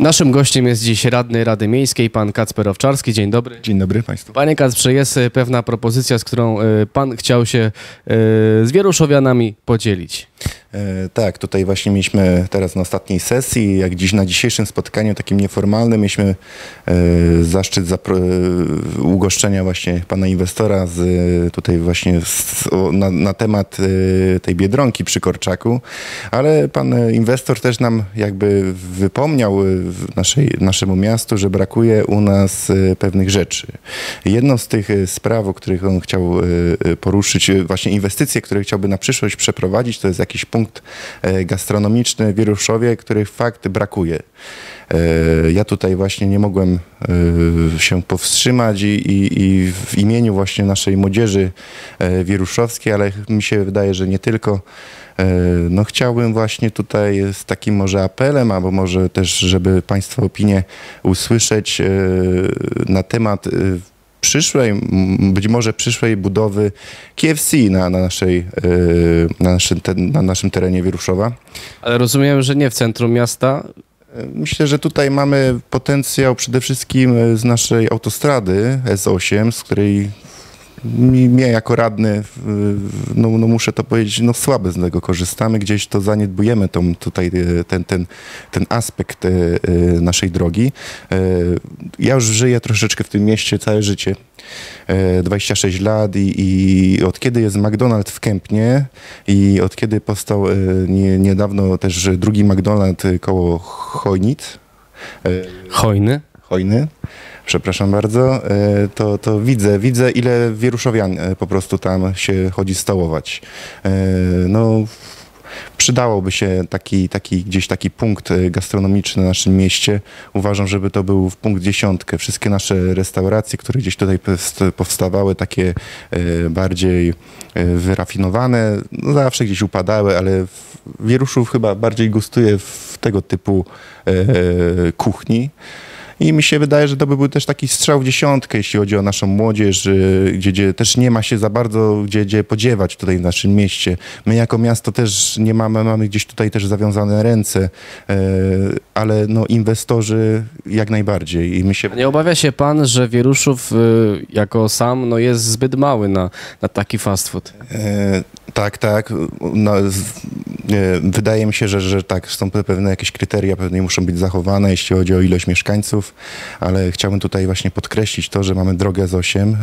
Naszym gościem jest dziś radny Rady Miejskiej, pan Kacper Owczarski. Dzień dobry. Dzień dobry Państwu. Panie Kacprze, jest e, pewna propozycja, z którą e, pan chciał się e, z Wieruszowianami podzielić. E, tak, tutaj właśnie mieliśmy teraz na ostatniej sesji, jak dziś na dzisiejszym spotkaniu takim nieformalnym, mieliśmy e, zaszczyt e, ugoszczenia właśnie pana inwestora z, tutaj właśnie z, na, na temat tej Biedronki przy Korczaku, ale pan inwestor też nam jakby wypomniał naszej, naszemu miastu, że brakuje u nas pewnych rzeczy. Jedną z tych spraw, o których on chciał poruszyć, właśnie inwestycje, które chciałby na przyszłość przeprowadzić, to jest jakiś punkt e, gastronomiczny w Wieruszowie, których fakt brakuje. E, Ja tutaj właśnie nie mogłem e, się powstrzymać i, i, i w imieniu właśnie naszej młodzieży wieruszowskiej, ale mi się wydaje, że nie tylko, no chciałbym właśnie tutaj z takim może apelem, albo może też, żeby Państwa opinię usłyszeć na temat przyszłej, być może przyszłej budowy KFC na, na, naszej, e, na, naszym, na naszym terenie Wieruszowa. Ale rozumiem, że nie w centrum miasta. Myślę, że tutaj mamy potencjał przede wszystkim e, z naszej autostrady S8, z której mi, mnie jako radny, no, no muszę to powiedzieć, no słabe z tego korzystamy, gdzieś to zaniedbujemy tą, tutaj e, ten, ten, ten aspekt e, e, naszej drogi. Ja już żyję troszeczkę w tym mieście całe życie, e, 26 lat i, i od kiedy jest McDonald's w Kępnie i od kiedy powstał nie, niedawno też drugi McDonald's koło Chojnic, Hojny. Hojny, przepraszam bardzo, e, to, to widzę, widzę ile wieruszowian e, po prostu tam się chodzi stołować. E, No, przydałoby się taki, taki, gdzieś taki punkt gastronomiczny na naszym mieście. Uważam, żeby to był punkt dziesiątkę. Wszystkie nasze restauracje, które gdzieś tutaj powst- powstawały, takie bardziej wyrafinowane, no zawsze gdzieś upadały, ale Wieruszów chyba bardziej gustuje w tego typu kuchni. I mi się wydaje, że to by był też taki strzał w dziesiątkę, jeśli chodzi o naszą młodzież, y, gdzie, gdzie też nie ma się za bardzo gdzie, gdzie podziewać tutaj w naszym mieście. My jako miasto też nie mamy, mamy gdzieś tutaj też zawiązane ręce, e, ale no inwestorzy jak najbardziej. I my się Nie obawia się pan, że Wieruszów y, jako sam no, jest zbyt mały na, na taki fast food? E, tak, tak. No, wydaje mi się, że, że tak, są pe- pewne jakieś kryteria, pewnie muszą być zachowane, jeśli chodzi o ilość mieszkańców, ale chciałbym tutaj właśnie podkreślić to, że mamy drogę z 8.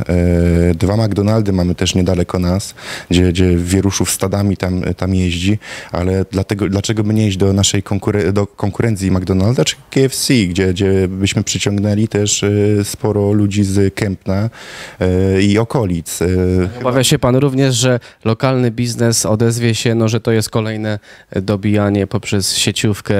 E, dwa McDonaldy mamy też niedaleko nas, gdzie, gdzie Wieruszów stadami tam, tam jeździ, ale dlatego, dlaczego by nie iść do naszej konkure- do konkurencji McDonalda czy KFC, gdzie, gdzie byśmy przyciągnęli też e, sporo ludzi z Kępna e, i okolic. E, Obawia się pan również, że lokalny biznes odezwie się, no, że to jest kolejne dobijanie poprzez sieciówkę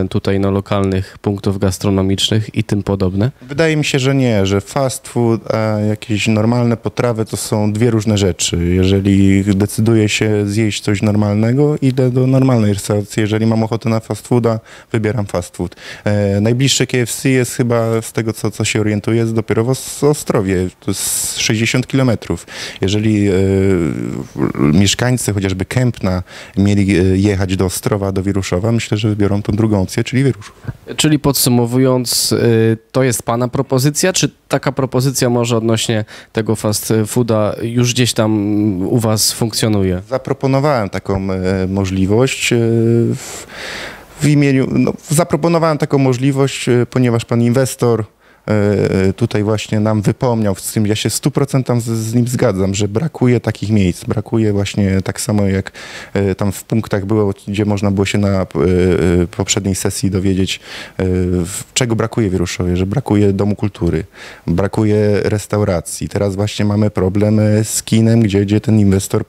e, tutaj no, lokalnych punktów gastronomicznych i tym podobne? Wydaje mi się, że nie, że fast food, a jakieś normalne potrawy to są dwie różne rzeczy. Jeżeli decyduję się zjeść coś normalnego, idę do normalnej restauracji. Jeżeli mam ochotę na fast fooda, wybieram fast food. E, najbliższe KFC jest chyba, z tego co, co się orientuję, jest dopiero w Os- Ostrowie. To jest 60 kilometrów. Jeżeli e, mieszkańcy chociażby Kępna mieli e, jechać do Ostrowa, do Wieruszowa, myślę, że wybiorą tą drugą opcję, czyli Wieruszów. Czyli podsumowując, y, to jest Pana propozycja, czy taka propozycja może odnośnie tego fast fooda już gdzieś tam u Was funkcjonuje? Zaproponowałem taką e, możliwość. e, w, imieniu, no, zaproponowałem taką możliwość, ponieważ pan inwestor tutaj właśnie nam wypomniał, z tym ja się w 100% z, z nim zgadzam, że brakuje takich miejsc, brakuje właśnie tak samo jak e, tam w punktach było, gdzie można było się na e, e, poprzedniej sesji dowiedzieć, e, czego brakuje w Wieruszowie, że brakuje domu kultury, brakuje restauracji. Teraz właśnie mamy problemy z kinem, gdzie, gdzie ten inwestor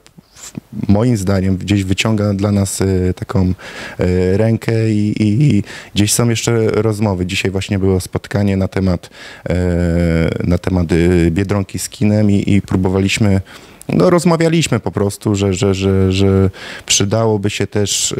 moim zdaniem gdzieś wyciąga dla nas e, taką e, rękę i, i, i gdzieś są jeszcze rozmowy. Dzisiaj właśnie było spotkanie na temat, e, na temat Biedronki z kinem i, i próbowaliśmy no, rozmawialiśmy po prostu, że, że, że, że przydałoby się też,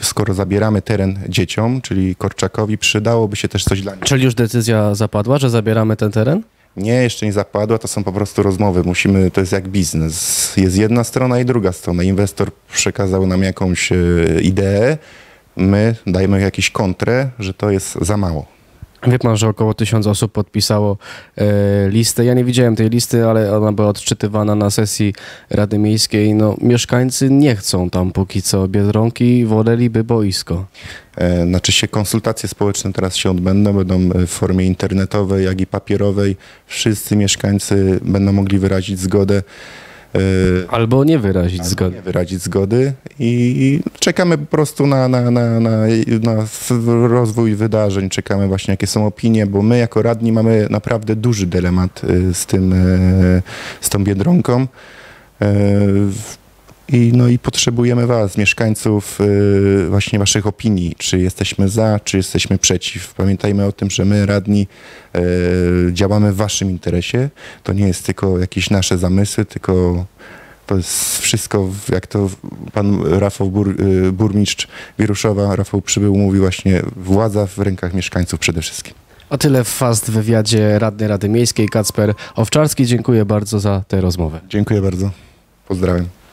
skoro zabieramy teren dzieciom, czyli Korczakowi, przydałoby się też coś dla nich. Czyli już decyzja zapadła, że zabieramy ten teren? Nie, jeszcze nie zapadła, to są po prostu rozmowy. Musimy, to jest jak biznes. Jest jedna strona i druga strona. Inwestor przekazał nam jakąś e, ideę, my dajemy jakieś kontrę, że to jest za mało. Wie pan, że około tysiąc osób podpisało e, listę. Ja nie widziałem tej listy, ale ona była odczytywana na sesji Rady Miejskiej. No, mieszkańcy nie chcą tam póki co Biedronki, woleliby boisko. E, Znaczy się konsultacje społeczne teraz się odbędą, będą w formie internetowej, jak i papierowej. Wszyscy mieszkańcy będą mogli wyrazić zgodę. E, Albo nie wyrazić albo zgody. nie wyrazić zgody i czekamy po prostu na, na, na, na, na rozwój wydarzeń, czekamy właśnie jakie są opinie, bo my jako radni mamy naprawdę duży dylemat y, z tym, y, z tą Biedronką. I, no i potrzebujemy Was, mieszkańców, y, właśnie Waszych opinii, czy jesteśmy za, czy jesteśmy przeciw. Pamiętajmy o tym, że my, radni, y, działamy w Waszym interesie. To nie jest tylko jakieś nasze zamysły, tylko to jest wszystko, jak to pan Rafał Bur, y, burmistrz Wieruszowa, Rafał Przybył mówi właśnie, władza w rękach mieszkańców przede wszystkim. A tyle w fast wywiadzie radny Rady Miejskiej Kacper Owczarski. Dziękuję bardzo za tę rozmowę. Dziękuję bardzo. Pozdrawiam.